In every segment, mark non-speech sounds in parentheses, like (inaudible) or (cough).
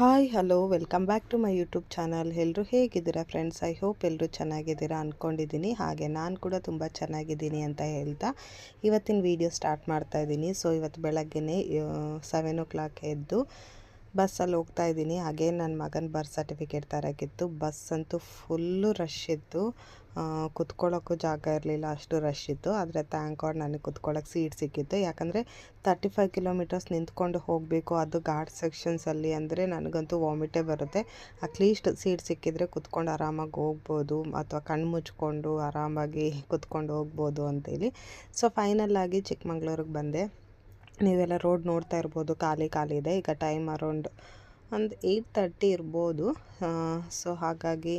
Hi hello welcome back to my YouTube channel ಎಲ್ಲರೂ ಹೇಗಿದ್ದೀರಾ friends I hope ಎಲ್ಲರೂ ಚೆನ್ನಾಗಿದ್ದೀರಾ ಅಂದ್ಕೊಂಡಿದ್ದೀನಿ ಹಾಗೆ ನಾನು ಕೂಡ ತುಂಬ ಚೆನ್ನಾಗಿದ್ದೀನಿ ಅಂತ ಹೇಳ್ತಾ ಇವತ್ತಿನ ವೀಡಿಯೋ ಸ್ಟಾರ್ಟ್ ಮಾಡ್ತಾ ಇದ್ದೀನಿ. ಸೊ ಇವತ್ತು ಬೆಳಗ್ಗೆನೇ ಸೆವೆನ್ ಓ ಕ್ಲಾಕ್ ಎದ್ದು ಬಸ್ಸಲ್ಲಿ ಹೋಗ್ತಾ ಇದ್ದೀನಿ. ಹಾಗೆ ನನ್ನ ಮಗನ ಬರ್ತ್ ಸರ್ಟಿಫಿಕೇಟ್ ತರೋಕ್ಕಿತ್ತು ಬಸ್ ಅಂತೂ ಫುಲ್ಲು ರಶ್ ಇತ್ತು. ಕುತ್ಕೊಳ್ಳೋಕ್ಕೂ ಜಾಗ ಇರಲಿಲ್ಲ, ಅಷ್ಟು ರಶ್ ಇತ್ತು. ಆದರೆ ಥ್ಯಾಂಕ್ ಗಾಡ್ ನನಗೆ ಕುತ್ಕೊಳ್ಳೋಕೆ ಸೀಟ್ ಸಿಕ್ಕಿತ್ತು. ಯಾಕಂದರೆ ತರ್ಟಿ ಫೈವ್ ಕಿಲೋಮೀಟರ್ಸ್ ನಿಂತ್ಕೊಂಡು ಹೋಗಬೇಕು ಅದು ಘಾಟ್ ಸೆಕ್ಷನ್ಸಲ್ಲಿ ಅಂದರೆ ನನಗಂತೂ ವಾಮಿಟೇ ಬರುತ್ತೆ. ಅಟ್ಲೀಸ್ಟ್ ಸೀಟ್ ಸಿಕ್ಕಿದರೆ ಕುತ್ಕೊಂಡು ಆರಾಮಾಗಿ ಹೋಗ್ಬೋದು ಅಥವಾ ಕಣ್ಣು ಮುಚ್ಕೊಂಡು ಆರಾಮಾಗಿ ಕುತ್ಕೊಂಡು ಹೋಗ್ಬೋದು ಅಂತೇಳಿ. ಸೊ ಫೈನಲ್ಲಾಗಿ ಚಿಕ್ಕಮಂಗ್ಳೂರಿಗೆ ಬಂದೆ. ನೀವೆಲ್ಲ ರೋಡ್ ನೋಡ್ತಾ ಇರ್ಬೋದು, ಖಾಲಿ ಖಾಲಿ ಇದೆ. ಈಗ ಟೈಮ್ ಅರೌಂಡ್ ಒಂದು ಏಯ್ಟ್ ತರ್ಟಿ ಇರ್ಬೋದು. ಸೊ ಹಾಗಾಗಿ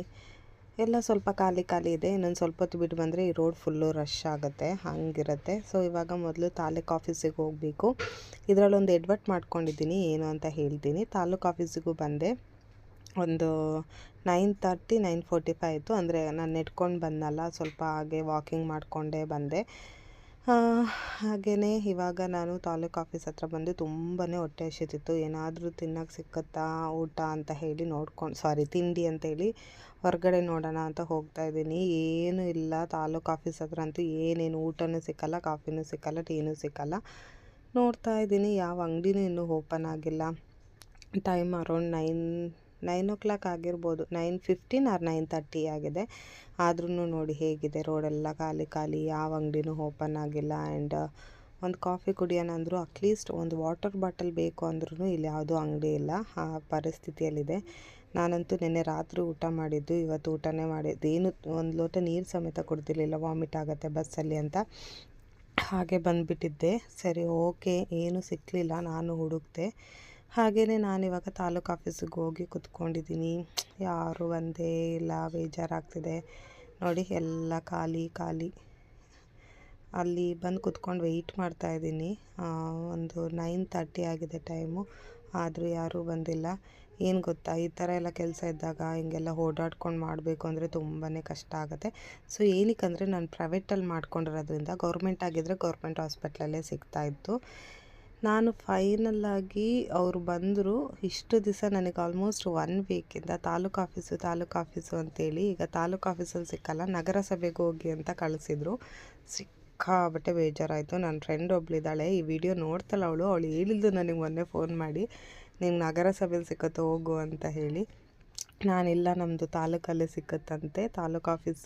ಎಲ್ಲ ಸ್ವಲ್ಪ ಖಾಲಿ ಖಾಲಿ ಇದೆ. ಇನ್ನೊಂದು ಸ್ವಲ್ಪ ಹೊತ್ತು ಬಿಟ್ಟು ಬಂದರೆ ಈ ರೋಡ್ ಫುಲ್ಲು ರಶ್ ಆಗುತ್ತೆ. ಹಂಗಿರುತ್ತೆ. ಸೊ ಇವಾಗ ಮೊದಲು ತಾಲೂಕು ಆಫೀಸಿಗೆ ಹೋಗಬೇಕು. ಇದರಲ್ಲೊಂದು ಎಡ್ವರ್ಟ್ ಮಾಡ್ಕೊಂಡಿದ್ದೀನಿ. ಏನು ಅಂತ ಹೇಳ್ತೀನಿ. ತಾಲೂಕು ಆಫೀಸಿಗೂ ಬಂದೆ. ಒಂದು nine thirty nine forty five ಆಯಿತು ಅಂದರೆ ನಾನು ನೆಟ್ಕೊಂಡು ಬಂದಲ್ಲ ಸ್ವಲ್ಪ ಹಾಗೆ ವಾಕಿಂಗ್ ಮಾಡಿಕೊಂಡೇ ಬಂದೆ. ಹಾಗೆಯೇ ಇವಾಗ ನಾನು ತಾಲೂಕು ಆಫೀಸ್ ಹತ್ರ ಬಂದು ತುಂಬಾ ಹೊಟ್ಟೆ ಹಸಿತಿತ್ತು. ಏನಾದರೂ ತಿನ್ನೋಕೆ ಸಿಕ್ಕತ್ತಾ ಊಟ ಅಂತ ಹೇಳಿ ನೋಡ್ಕೊಂಡು ಸಾರಿ ತಿಂಡಿ ಅಂತೇಳಿ ಹೊರಗಡೆ ನೋಡೋಣ ಅಂತ ಹೋಗ್ತಾ ಇದ್ದೀನಿ. ಏನೂ ಇಲ್ಲ. ತಾಲೂಕು ಆಫೀಸ್ ಹತ್ರ ಅಂತೂ ಏನೇನು ಊಟನೂ ಸಿಕ್ಕಲ್ಲ, ಕಾಫಿನೂ ಸಿಕ್ಕಲ್ಲ, ಟೀನೂ ಸಿಕ್ಕಲ್ಲ. ನೋಡ್ತಾ ಇದ್ದೀನಿ. ಯಾವ ಅಂಗಡಿನೂ ಇನ್ನೂ ಓಪನ್ ಆಗಿಲ್ಲ. Time around nine nine o'clock ಆಗಿರ್ಬೋದು. Nine fifteen or nine thirty ಆಗಿದೆ. ಆದ್ರೂ ನೋಡಿ ಹೇಗಿದೆ. ರೋಡೆಲ್ಲ ಖಾಲಿ ಖಾಲಿ. ಯಾವ ಅಂಗಡಿನೂ ಓಪನ್ ಆಗಿಲ್ಲ. ಆ್ಯಂಡ್ ಒಂದು ಕಾಫಿ ಕುಡಿಯೋಣ ಅಂದರೂ ಅಟ್ಲೀಸ್ಟ್ ಒಂದು ವಾಟರ್ ಬಾಟಲ್ ಬೇಕು ಅಂದ್ರೂ ಇಲ್ಲಿ ಯಾವುದೂ ಅಂಗಡಿ ಇಲ್ಲ. ಆ ಪರಿಸ್ಥಿತಿಯಲ್ಲಿದೆ. ನಾನಂತೂ ನಿನ್ನೆ ರಾತ್ರಿ ಊಟ ಮಾಡಿದ್ದು, ಇವತ್ತು ಊಟನೇ ಮಾಡಿದ್ದು. ಏನು ಒಂದು ಲೋಟ ನೀರು ಸಮೇತ ಕೊಡ್ತಿರ್ಲಿಲ್ಲ ವಾಮಿಟ್ ಆಗುತ್ತೆ ಬಸ್ಸಲ್ಲಿ ಅಂತ. ಹಾಗೆ ಬಂದುಬಿಟ್ಟಿದ್ದೆ. ಸರಿ, ಓಕೆ, ಏನು ಸಿಕ್ಕಲಿಲ್ಲ ನಾನು ಹುಡುಕ್ತೆ ಹಾಗೆಯೇ ನಾನಿವಾಗ ತಾಲೂಕು ಆಫೀಸಿಗೆ ಹೋಗಿ ಕುತ್ಕೊಂಡಿದ್ದೀನಿ. ಯಾರು ಒಂದೇ ಇಲ್ಲ, ಬೇಜಾರಾಗ್ತಿದೆ. ನೋಡಿ, ಎಲ್ಲ ಖಾಲಿ ಖಾಲಿ. ಅಲ್ಲಿ ಬಂದು ಕುತ್ಕೊಂಡು ವೆಯ್ಟ್ ಮಾಡ್ತಾಯಿದ್ದೀನಿ ಒಂದು ನೈನ್ ತರ್ಟಿ ಆಗಿದೆ ಟೈಮು ಆದರೂ ಯಾರೂ ಬಂದಿಲ್ಲ. ಏನು ಗೊತ್ತಾ? ಈ ಥರ ಎಲ್ಲ ಕೆಲಸ ಇದ್ದಾಗ ಹಿಂಗೆಲ್ಲ ಓಡಾಡ್ಕೊಂಡು ಮಾಡಬೇಕು ಅಂದರೆ ತುಂಬಾ ಕಷ್ಟ ಆಗುತ್ತೆ. ಸೊ ಏನಕ್ಕಂದರೆ ನಾನು ಪ್ರೈವೇಟಲ್ಲಿ ಮಾಡ್ಕೊಂಡಿರೋದ್ರಿಂದ ಗೌರ್ಮೆಂಟ್ ಆಗಿದ್ದರೆ ಗೌರ್ಮೆಂಟ್ ಹಾಸ್ಪಿಟ್ಲಲ್ಲೇ ಸಿಗ್ತಾಯಿತ್ತು ನಾನು ಫೈನಲ್ಲಾಗಿ ಅವರು ಬಂದರು, ಇಷ್ಟು ದಿವಸ ನನಗೆ ಆಲ್ಮೋಸ್ಟ್ ಒನ್ ವೀಕಿಂದ ತಾಲೂಕು ಆಫೀಸು ತಾಲೂಕು ಆಫೀಸು ಅಂತೇಳಿ ಈಗ ತಾಲೂಕು ಆಫೀಸಲ್ಲಿ ಸಿಕ್ಕಲ್ಲ, ನಗರಸಭೆಗೆ ಹೋಗಿ ಅಂತ ಕಳಿಸಿದ್ರು. ಸಿಕ್ಕಾಬಟ್ಟೆ ಬೇಜಾರಾಯಿತು. ನನ್ನ ಫ್ರೆಂಡ್ ಒಬ್ಳಿದ್ದಾಳೆ ಈ ವಿಡಿಯೋ ನೋಡ್ತಾಳೆ ಅವಳು. ಅವಳು ಹೇಳಿದ್ದು ನನಗೆ ಮೊನ್ನೆ ಫೋನ್ ಮಾಡಿ. ನಿಮ್ಗೆ ನಗರಸಭೆಯಲ್ಲಿ ಸಿಕ್ಕತ್ತೆ ಹೋಗು ಅಂತ ಹೇಳಿ, ನಾನಿಲ್ಲ ನಮ್ಮದು ತಾಲೂಕಲ್ಲೇ ಸಿಕ್ಕತ್ತಂತೆ, ತಾಲೂಕು ಆಫೀಸ್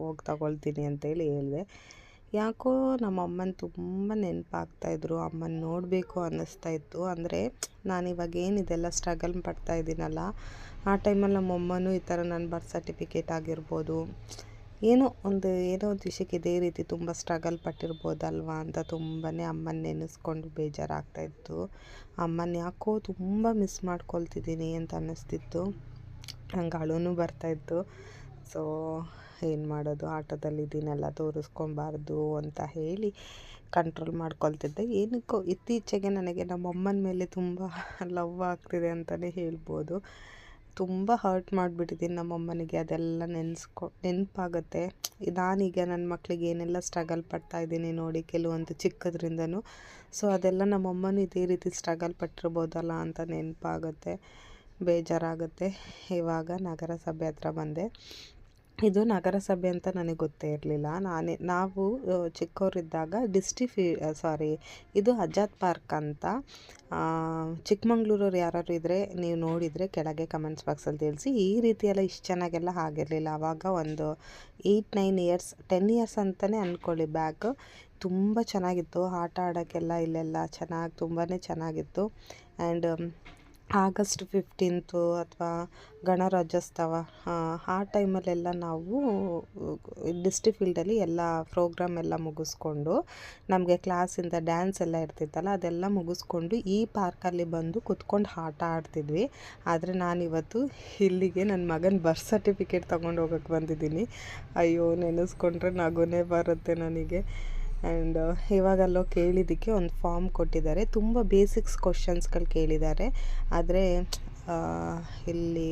ಹೋಗಿ ತಗೊಳ್ತೀನಿ ಅಂತೇಳಿ ಹೇಳಿದೆ. ಯಾಕೋ ನಮ್ಮ ಅಮ್ಮನ ತುಂಬ ನೆನಪಾಗ್ತಾಯಿದ್ರು ಅಮ್ಮನ ನೋಡಬೇಕು ಅನ್ನಿಸ್ತಾ ಇತ್ತು. ಅಂದರೆ ನಾನಿವಾಗ ಏನಿದೆಲ್ಲ ಸ್ಟ್ರಗಲ್ ಪಡ್ತಾ ಇದ್ದೀನಲ್ಲ ಆ ಟೈಮಲ್ಲಿ ನಮ್ಮ ಅಮ್ಮನೂ ಈ ಥರ ನನ್ನ ಬರ್ತ್ ಸರ್ಟಿಫಿಕೇಟ್ ಆಗಿರ್ಬೋದು ಏನೋ ಒಂದು ಏನೋ ಒಂದು ವಿಷಯಕ್ಕೆ ಇದೇ ರೀತಿ ತುಂಬ ಸ್ಟ್ರಗಲ್ ಪಟ್ಟಿರ್ಬೋದಲ್ವಾ ಅಂತ ತುಂಬಾ ಅಮ್ಮನ ನೆನೆಸ್ಕೊಂಡು ಬೇಜಾರಾಗ್ತಾಯಿತ್ತು ಅಮ್ಮನ ಯಾಕೋ ತುಂಬ ಮಿಸ್ ಮಾಡ್ಕೊಳ್ತಿದ್ದೀನಿ ಅಂತ ಅನ್ನಿಸ್ತಿತ್ತು. ನಂಗೆ ಅಳುನೂ ಬರ್ತಾಯಿತ್ತು ಸೊ ಏನು ಮಾಡೋದು? ಆಟೋದಲ್ಲಿದ್ದೀನೆಲ್ಲ ತೋರಿಸ್ಕೊಬಾರ್ದು ಅಂತ ಹೇಳಿ ಕಂಟ್ರೋಲ್ ಮಾಡ್ಕೊಳ್ತಿದ್ದೆ. ಏನಕ್ಕೋ ಇತ್ತೀಚೆಗೆ ನನಗೆ ನಮ್ಮ ಅಮ್ಮನ ಮೇಲೆ ತುಂಬ ಲವ್ (laughs) ಆಗ್ತಿದೆ ಅಂತಲೇ ಹೇಳ್ಬೋದು. ತುಂಬ ಹರ್ಟ್ ಮಾಡಿಬಿಟ್ಟಿದ್ದೀನಿ ನಮ್ಮ ಅಮ್ಮನಿಗೆ ಅದೆಲ್ಲ ನೆನೆಸ್ಕೊ, ನೆನಪಾಗುತ್ತೆ. ನಾನೀಗ ನನ್ನ ಮಕ್ಕಳಿಗೆ ಏನೆಲ್ಲ ಸ್ಟ್ರಗಲ್ ಪಡ್ತಾ ಇದ್ದೀನಿ ನೋಡಿ ಕೆಲವೊಂದು ಚಿಕ್ಕದ್ರಿಂದನೂ. ಸೊ ಅದೆಲ್ಲ ನಮ್ಮ ಅಮ್ಮನೂ ಇದೇ ರೀತಿ ಸ್ಟ್ರಗಲ್ ಪಟ್ಟಿರ್ಬೋದಲ್ಲ ಅಂತ ನೆನಪಾಗುತ್ತೆ. ಬೇಜಾರಾಗುತ್ತೆ. ಇವಾಗ ನಗರಸಭೆ ಹತ್ರ ಬಂದೆ. ಇದು ನಗರಸಭೆ ಅಂತ ನನಗೆ ಗೊತ್ತೇ ಇರಲಿಲ್ಲ. ನಾನೇ, ನಾವು ಚಿಕ್ಕವರಿದ್ದಾಗ ಡಿಸ್ಟಿ ಫಿ ಸಾರಿ, ಇದು ಅಜಾದ್ ಪಾರ್ಕ್ ಅಂತ ಚಿಕ್ಕಮಂಗ್ಳೂರವ್ರು ಯಾರು ಇದ್ದರೆ ನೀವು ನೋಡಿದರೆ ಕೆಳಗೆ ಕಮೆಂಟ್ಸ್ ಬಾಕ್ಸಲ್ಲಿ ತಿಳಿಸಿ. ಈ ರೀತಿಯೆಲ್ಲ ಇಷ್ಟು ಚೆನ್ನಾಗೆಲ್ಲ ಆಗಿರಲಿಲ್ಲ. ಆವಾಗ ಒಂದು eight, nine years, ten years ಅಂತಲೇ ಅಂದ್ಕೊಳ್ಳಿ ಬ್ಯಾಗ್ ತುಂಬ ಚೆನ್ನಾಗಿತ್ತು. ಆಟ ಆಡೋಕ್ಕೆಲ್ಲ ಇಲ್ಲೆಲ್ಲ ಚೆನ್ನಾಗಿ ತುಂಬಾ ಚೆನ್ನಾಗಿತ್ತು. ಆ್ಯಂಡ್ ಆಗಸ್ಟ್ ಫಿಫ್ಟೀನ್ತು ಅಥವಾ ಗಣರಾಜ್ಯೋತ್ಸವ, ಆ ಟೈಮಲ್ಲೆಲ್ಲ ನಾವು ಡಿಸ್ಟಿ ಫೀಲ್ಡಲ್ಲಿ ಎಲ್ಲ ಪ್ರೋಗ್ರಾಮ್ ಎಲ್ಲ ಮುಗಿಸ್ಕೊಂಡು, ನಮಗೆ ಕ್ಲಾಸಿಂದ ಡ್ಯಾನ್ಸ್ ಎಲ್ಲ ಇರ್ತಿತ್ತಲ್ಲ, ಅದೆಲ್ಲ ಮುಗಿಸ್ಕೊಂಡು ಈ ಪಾರ್ಕಲ್ಲಿ ಬಂದು ಕುತ್ಕೊಂಡು ಆಟ ಆಡ್ತಿದ್ವಿ. ಆದರೆ ನಾನಿವತ್ತು ಇಲ್ಲಿಗೆ ನನ್ನ ಮಗನ ಬರ್ತ್ ಸರ್ಟಿಫಿಕೇಟ್ ತೊಗೊಂಡು ಹೋಗೋಕ್ಕೆ ಬಂದಿದ್ದೀನಿ. ಅಯ್ಯೋ, ನೆನೆಸ್ಕೊಂಡ್ರೆ ನಗುನೇ ಬರುತ್ತೆ ನನಗೆ. ಆ್ಯಂಡ್ ಇವಾಗಲ್ಲೋ ಕೇಳಿದ್ದಕ್ಕೆ ಒಂದು ಫಾರ್ಮ್ ಕೊಟ್ಟಿದ್ದಾರೆ. ತುಂಬ ಬೇಸಿಕ್ಸ್ ಕ್ವಶನ್ಸ್ಗಳು ಕೇಳಿದ್ದಾರೆ. ಆದರೆ ಇಲ್ಲಿ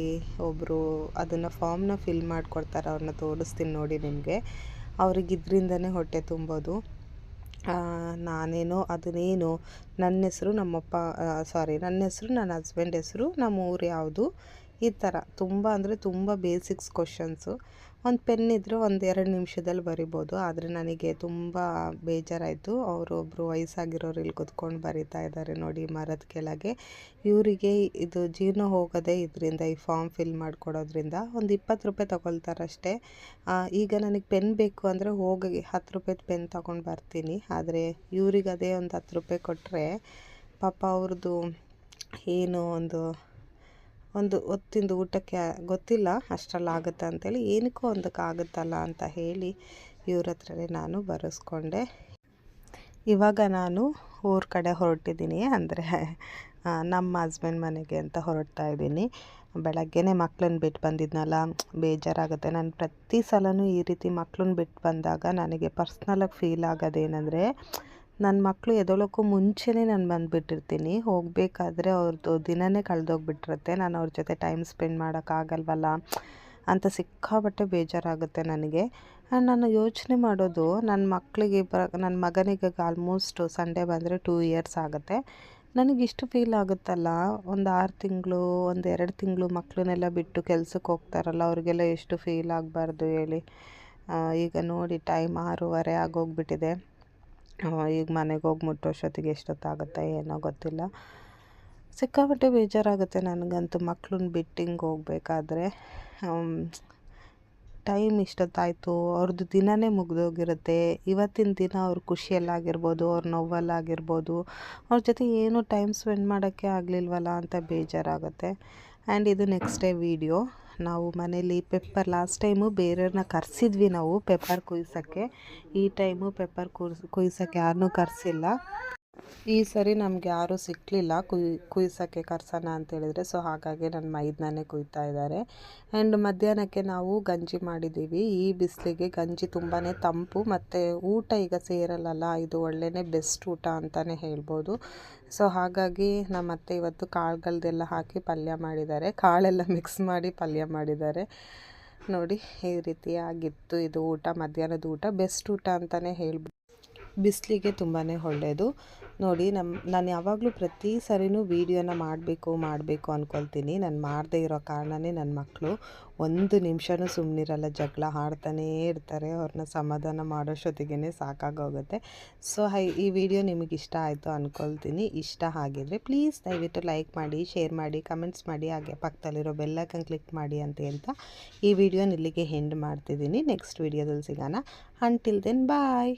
ಒಬ್ಬರು ಅದನ್ನು ಫಾರ್ಮ್ನ ಫಿಲ್ ಮಾಡಿಕೊಡ್ತಾರೆ, ಅವ್ರನ್ನ ತೋರಿಸ್ತೀನಿ ನೋಡಿ ನಿಮಗೆ. ಅವ್ರಿಗೆ ಇದರಿಂದನೇ ಹೊಟ್ಟೆ ತುಂಬೋದು. ನಾನೇನೋ, ಅದನ್ನೇನು, ನನ್ನ ಹೆಸರು ನಮ್ಮಪ್ಪ ಸಾರಿ ನನ್ನ ಹೆಸರು, ನನ್ನ ಹಸ್ಬೆಂಡ್ ಹೆಸರು ನಮ್ಮ ಊರು ಯಾವುದು? ಈ ಥರ ತುಂಬ ಅಂದರೆ ತುಂಬ ಬೇಸಿಕ್ಸ್ ಕ್ವಶನ್ಸು ಒಂದು ಪೆನ್ ಇದ್ದರೆ ಒಂದು ಎರಡು ನಿಮಿಷದಲ್ಲಿ ಬರಿಬೋದು. ಆದರೆ ನನಗೆ ತುಂಬ ಬೇಜಾರಾಯಿತು. ಅವರೊಬ್ಬರು ವಯಸ್ಸಾಗಿರೋರು ಇಲ್ಲಿ ಕುತ್ಕೊಂಡು ಬರಿತಾ ಇದ್ದಾರೆ ನೋಡಿ ಮರದ ಕೆಳಗೆ. ಇವರಿಗೆ ಇದು ಜೀರ್ಣ ಹೋಗೋದೇ ಇದರಿಂದ, ಈ ಫಾರ್ಮ್ ಫಿಲ್ ಮಾಡಿಕೊಡೋದ್ರಿಂದ ಒಂದು ಇಪ್ಪತ್ತು ರೂಪಾಯಿ ತೊಗೊಳ್ತಾರಷ್ಟೇ. ಈಗ ನನಗೆ ಪೆನ್ ಬೇಕು ಅಂದರೆ ಹೋಗಿ ಹತ್ತು ರೂಪಾಯ್ದು ಪೆನ್ ತೊಗೊಂಡು ಬರ್ತೀನಿ. ಆದರೆ ಇವ್ರಿಗೆ ಅದೇ ಒಂದು ಹತ್ತು ರೂಪಾಯಿ ಕೊಟ್ಟರೆ ಪಾಪ ಅವ್ರದ್ದು ಏನು ಒಂದು ಒಂದು ಹೊತ್ತಿಂದು ಊಟಕ್ಕೆ ಗೊತ್ತಿಲ್ಲ ಅಷ್ಟರಲ್ಲಿ ಆಗುತ್ತೆ ಅಂತೇಳಿ ಏನಕ್ಕೂ ಒಂದಕ್ಕೆ ಆಗುತ್ತಲ್ಲ ಅಂತ ಹೇಳಿ ಇವ್ರ ಹತ್ರನೇ ನಾನು ಬರೆಸ್ಕೊಂಡೆ. ಇವಾಗ ನಾನು ಊರ ಕಡೆ ಹೊರಟಿದ್ದೀನಿ ಅಂದರೆ ನಮ್ಮ ಹಸ್ಬೆಂಡ್ ಮನೆಗೆ ಅಂತ ಹೊರಡ್ತಾ ಇದ್ದೀನಿ. ಬೆಳಗ್ಗೆನೇ ಮಕ್ಕಳನ್ನ ಬಿಟ್ಟು ಬಂದಿದ್ನಲ್ಲ, ಬೇಜಾರಾಗುತ್ತೆ. ನಾನು ಪ್ರತಿ ಸಲವೂ ಈ ರೀತಿ ಮಕ್ಕಳನ್ನ ಬಿಟ್ಟು ಬಂದಾಗ ನನಗೆ ಪರ್ಸ್ನಲಾಗಿ ಫೀಲ್ ಆಗೋದೇನೆಂದರೆ ನನ್ನ ಮಕ್ಕಳು ಎದೊಳಕ್ಕೂ ಮುಂಚೆನೇ ನಾನು ಬಂದುಬಿಟ್ಟಿರ್ತೀನಿ. ಹೋಗಬೇಕಾದ್ರೆ ಅವ್ರದ್ದು ದಿನನೇ ಕಳೆದೋಗ್ಬಿಟ್ಟಿರುತ್ತೆ ನಾನು ಅವ್ರ ಜೊತೆ ಟೈಮ್ ಸ್ಪೆಂಡ್ ಮಾಡೋಕ್ಕಾಗಲ್ವಲ್ಲ? ಅಂತ ಸಿಕ್ಕಾಪಟ್ಟೆ ಬೇಜಾರಾಗುತ್ತೆ ನನಗೆ. ನಾನು ಯೋಚನೆ ಮಾಡೋದು ನನ್ನ ಮಕ್ಕಳಿಗೆ ಬ ನನ್ನ ಮಗನಿಗೆ ಆಲ್ಮೋಸ್ಟ್ ಸಂಡೇ ಬಂದರೆ ಟೂ ಇಯರ್ಸ್ ಆಗುತ್ತೆ. ನನಗಿಷ್ಟು ಫೀಲ್ ಆಗುತ್ತಲ್ಲ? ಒಂದು ಆರು ತಿಂಗಳು, ಒಂದು ಎರಡು ತಿಂಗಳು ಮಕ್ಕಳನ್ನೆಲ್ಲ ಬಿಟ್ಟು ಕೆಲಸಕ್ಕೆ ಹೋಗ್ತಾರಲ್ಲ, ಅವ್ರಿಗೆಲ್ಲ ಎಷ್ಟು ಫೀಲ್ ಆಗಬಾರ್ದು ಹೇಳಿ. ಈಗ ನೋಡಿ ಟೈಮ್ ಆರೂವರೆ ಆಗೋಗ್ಬಿಟ್ಟಿದೆ. ಈಗ ಮನೆಗೆ ಹೋಗಿ ಮುಟ್ಟೋಷ್ಟೊತ್ತಿಗೆ ಎಷ್ಟೊತ್ತಾಗುತ್ತೆ ಏನೋ ಗೊತ್ತಿಲ್ಲ. ಸಿಕ್ಕಾಪಟ್ಟೆ ಬೇಜಾರಾಗುತ್ತೆ ನನಗಂತೂ. ಮಕ್ಳನ್ನ ಬಿಟ್ಟು ಹಿಂಗೆ ಹೋಗ್ಬೇಕಾದ್ರೆ ಟೈಮ್ ಇಷ್ಟೊತ್ತಾಯಿತು. ಅವ್ರದ್ದು ದಿನವೇ ಮುಗಿದೋಗಿರುತ್ತೆ. ಇವತ್ತಿನ ದಿನ ಅವ್ರ ಖುಷಿಯಲ್ಲಾಗಿರ್ಬೋದು, ಅವ್ರ ನೋವಲ್ಲಾಗಿರ್ಬೋದು. ಅವ್ರ ಜೊತೆ ಏನೂ ಟೈಮ್ ಸ್ಪೆಂಡ್ ಮಾಡೋಕ್ಕೆ ಆಗಲಿಲ್ವಲ್ಲ ಅಂತ ಬೇಜಾರಾಗುತ್ತೆ. ಆ್ಯಂಡ್ ಇದು ನೆಕ್ಸ್ಟ್ ಡೇ ವೀಡಿಯೋ. ನಾವು ಮನೇಲಿ ಪೆಪ್ಪರ್ ಲಾಸ್ಟ್ ಟೈಮು ಬೇರೆಯವ್ರನ್ನ ಕರೆಸಿದ್ವಿ ನಾವು ಪೆಪ್ಪರ್ ಕುಯ್ಸೋಕ್ಕೆ. ಈ ಟೈಮು ಪೆಪ್ಪರ್ ಕುಯ್ಸ್, ಕುಯ್ಸೋಕ್ಕೆ ಯಾರನ್ನೂ ಕರೆಸಿಲ್ಲ. ಈ ಸರಿ ನಮ್ಗೆ ಯಾರೂ ಸಿಕ್ಕಲಿಲ್ಲ ಕುಯ್, ಕುಯ್ಸೋಕ್ಕೆ ಅಂತ ಅಂತೇಳಿದರೆ ಸೊ ಹಾಗಾಗಿ ನನ್ನ ಮೈದ್ನೇ ಕುಯ್ತಾ ಇದ್ದಾರೆ. ಆ್ಯಂಡ್ ಮಧ್ಯಾಹ್ನಕ್ಕೆ ನಾವು ಗಂಜಿ ಮಾಡಿದ್ದೀವಿ. ಈ ಬಿಸಿಲಿಗೆ ಗಂಜಿ ತುಂಬಾ ತಂಪು ಮತ್ತು ಊಟ ಈಗ ಸೇರಲ್ಲಲ್ಲ, ಇದು ಒಳ್ಳೆಯೇ ಬೆಸ್ಟ್ ಊಟ ಅಂತಲೇ ಹೇಳ್ಬೋದು. ಸೊ ಹಾಗಾಗಿ ನಮ್ಮ ಅತ್ತೆ ಇವತ್ತು ಕಾಳುಗಳ್ದೆಲ್ಲ ಹಾಕಿ ಪಲ್ಯ ಮಾಡಿದ್ದಾರೆ. ಕಾಳೆಲ್ಲ ಮಿಕ್ಸ್ ಮಾಡಿ ಪಲ್ಯ ಮಾಡಿದ್ದಾರೆ. ನೋಡಿ, ಈ ರೀತಿಯಾಗಿತ್ತು ಇದು ಊಟ, ಮಧ್ಯಾಹ್ನದ ಊಟ. ಬೆಸ್ಟ್ ಊಟ ಅಂತಲೇ ಹೇಳ್ಬೋದು ಬಿಸಿಲಿಗೆ ತುಂಬಾ ಒಳ್ಳೆಯದು ನೋಡಿ ನಮ್ಮ ನಾನು ಯಾವಾಗಲೂ ಪ್ರತಿ ಸರಿನೂ ವೀಡಿಯೋನ ಮಾಡಬೇಕು ಮಾಡಬೇಕು ಅಂದ್ಕೊಳ್ತೀನಿ ನಾನು ಮಾಡದೇ ಇರೋ ಕಾರಣನೇ ನನ್ನ ಮಕ್ಕಳು ಒಂದು ನಿಮಿಷನೂ ಸುಮ್ಮನಿರಲ್ಲ ಜಗಳ ಆಡ್ತಾನೇ ಇರ್ತಾರೆ. ಅವ್ರನ್ನ ಸಮಾಧಾನ ಮಾಡೋಷ್ಟೊತ್ತಿಗೆ ಸಾಕಾಗೋಗುತ್ತೆ. ಸೊ, ಹೈ, ಈ ವಿಡಿಯೋ ನಿಮಗೆ ಇಷ್ಟ ಆಯಿತು ಅಂದ್ಕೊಳ್ತೀನಿ ಇಷ್ಟ ಆಗಿದ್ರೆ ಪ್ಲೀಸ್ ದಯವಿಟ್ಟು ಲೈಕ್ ಮಾಡಿ, ಶೇರ್ ಮಾಡಿ, ಕಮೆಂಟ್ಸ್ ಮಾಡಿ, ಹಾಗೆ ಪಕ್ಕದಲ್ಲಿರೋ ಬೆಲ್ಲೈಕನ್ ಕ್ಲಿಕ್ ಮಾಡಿ ಅಂತ ಹೇಳ್ತಾ ಈ ವಿಡಿಯೋನ ಇಲ್ಲಿಗೆ ಹೆಂಡ್ ಮಾಡ್ತಿದ್ದೀನಿ. ನೆಕ್ಸ್ಟ್ ವಿಡಿಯೋದಲ್ಲಿ ಸಿಗೋಣ. Until then bye